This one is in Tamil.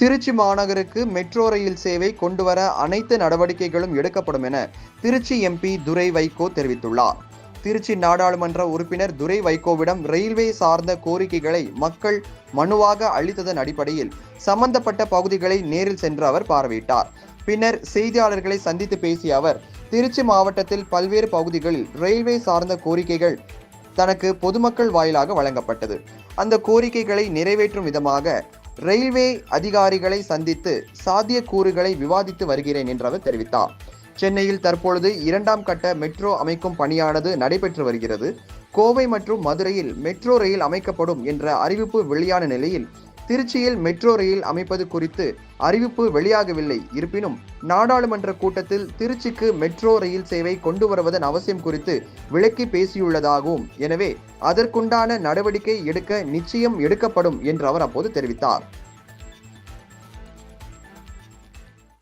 திருச்சி மாநகருக்கு மெட்ரோ ரயில் சேவை கொண்டுவர அனைத்து நடவடிக்கைகளும் எடுக்கப்படும் என திருச்சி எம்பி துரை வைகோ தெரிவித்துள்ளார். திருச்சி நாடாளுமன்ற உறுப்பினர் துரை வைகோவிடம் ரயில்வே சார்ந்த கோரிக்கைகளை மக்கள் மனுவாக அளித்ததன் அடிப்படையில் சம்பந்தப்பட்ட பகுதிகளை நேரில் சென்று அவர் பார்வையிட்டார். பின்னர் செய்தியாளர்களை சந்தித்து பேசிய அவர் திருச்சி மாவட்டத்தில் பல்வேறு பகுதிகளில் ரயில்வே சார்ந்த கோரிக்கைகள் தனக்கு பொதுமக்கள் வாயிலாக வழங்கப்பட்டது. அந்த கோரிக்கைகளை நிறைவேற்றும் விதமாக ரயில்வே அதிகாரிகளை சந்தித்து சாத்தியக்கூறுகளை விவாதித்து வருகிறேன் என்று அவர் தெரிவித்தார். சென்னையில் தற்பொழுது இரண்டாம் கட்ட மெட்ரோ அமைக்கும் பணியானது நடைபெற்று வருகிறது. கோவை மற்றும் மதுரையில் மெட்ரோ ரயில் அமைக்கப்படும் என்ற அறிவிப்பு வெளியான நிலையில் திருச்சியில் மெட்ரோ ரயில் அமைப்பது குறித்து அறிவிப்பு வெளியாகவில்லை. இருப்பினும் நாடாளுமன்ற கூட்டத்தில் திருச்சிக்கு மெட்ரோ ரயில் சேவை கொண்டு வருவதன் அவசியம் குறித்து விளக்கி பேசியுள்ளதாகவும் எனவே அதற்குண்டான நடவடிக்கை எடுக்க நிச்சயம் எடுக்கப்படும் என்று அவர் அப்போது தெரிவித்தார்.